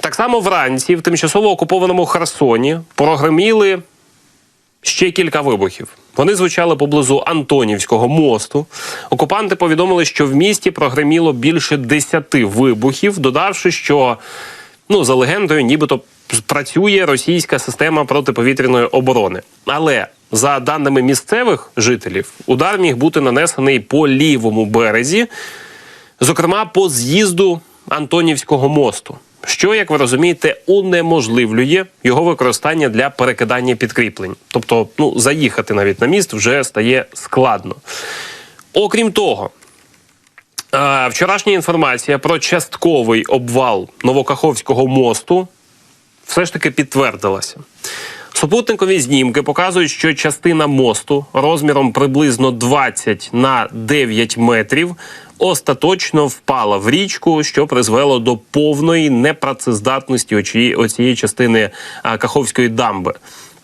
Так само вранці в тимчасово окупованому Херсоні прогреміли ще кілька вибухів. Вони звучали поблизу Антонівського мосту. Окупанти повідомили, що в місті прогреміло більше десяти вибухів, додавши, що ну за легендою, нібито працює російська система протиповітряної оборони. Але за даними місцевих жителів, удар міг бути нанесений по лівому березі, зокрема по з'їзду Антонівського мосту. Що, як ви розумієте, унеможливлює його використання для перекидання підкріплень. Тобто, ну заїхати навіть на міст вже стає складно. Окрім того, е, вчорашня інформація про частковий обвал Новокаховського мосту все ж таки підтвердилася. Супутникові знімки показують, що частина мосту розміром приблизно 20 на 9 метрів остаточно впала в річку, що призвело до повної непрацездатності оцієї частини Каховської дамби.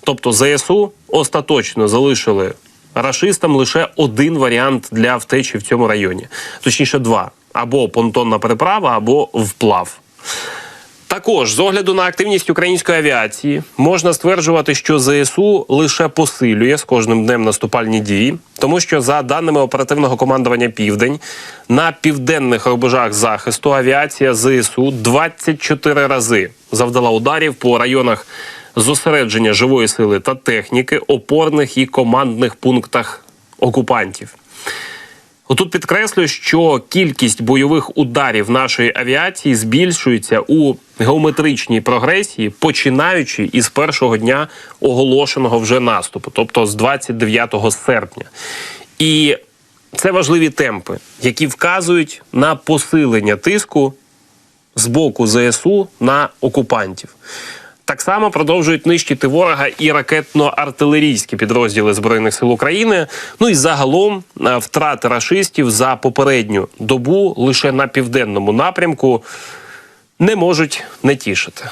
Тобто ЗСУ остаточно залишили рашистам лише один варіант для втечі в цьому районі, точніше, два: або понтонна переправа, або вплав. Також з огляду на активність української авіації можна стверджувати, що ЗСУ лише посилює з кожним днем наступальні дії, тому що за даними оперативного командування Південь на південних рубежах захисту авіація ЗСУ 24 рази завдала ударів по районах зосередження живої сили та техніки, опорних і командних пунктах окупантів. Отут підкреслюю, що кількість бойових ударів нашої авіації збільшується у геометричній прогресії, починаючи із першого дня оголошеного вже наступу, тобто з 29 серпня. І це важливі темпи, які вказують на посилення тиску з боку ЗСУ на окупантів. Так само продовжують нищити ворога і ракетно-артилерійські підрозділи збройних сил України. Ну і загалом е, втрати рашистів за попередню добу лише на південному напрямку не можуть не тішити.